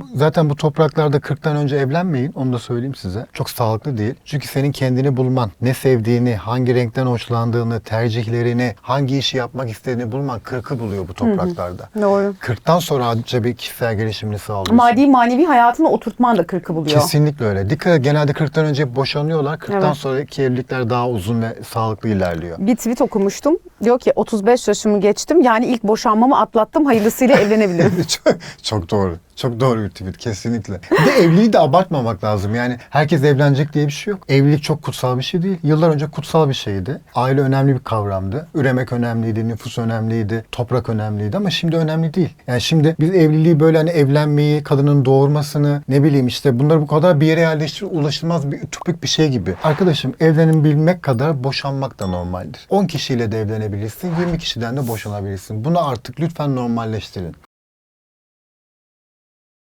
bu, zaten bu topraklarda 40'tan önce evlenmeyin. Onu da söyleyeyim size. Çok sağlıklı değil. Çünkü senin kendini bulman, ne sevdiğini, hangi renkten hoşlandığını, tercihlerini, hangi işi yapmak istediğini bulman 40'ı buluyor bu topraklarda. Doğru. 40'tan sonra ancak bir kişisel gelişimini sağlıyorsun. Maddi manevi hayatını oturtman da kırkı buluyor. Kesinlikle öyle. Dikkat genelde 40'tan önce boşanıyorlar. 40'tan Evet. sonraki evlilikler daha uzun ve sağlıklı ilerliyor. Bir tweet okumuştum. Diyor ki 35 yaşımı geçtim. Yani ilk boşanmamı atlattım. Hayırlısıyla evlenebilirim. çok, çok doğru. Çok doğru bir tweet kesinlikle. Bir de evliliği de abartmamak lazım. Yani herkes evlenecek diye bir şey yok. Evlilik çok kutsal bir şey değil. Yıllar önce kutsal bir şeydi. Aile önemli bir kavramdı. Üremek önemliydi, nüfus önemliydi, toprak önemliydi ama şimdi önemli değil. Yani şimdi biz evliliği böyle hani evlenmeyi, kadının doğurmasını, ne bileyim işte bunları bu kadar bir yere yerleştir ulaşılmaz bir ütopik bir şey gibi. Arkadaşım evlenebilmek kadar boşanmak da normaldir. 10 kişiyle de evlenebilirsin, 20 kişiden de boşanabilirsin. Bunu artık lütfen normalleştirin.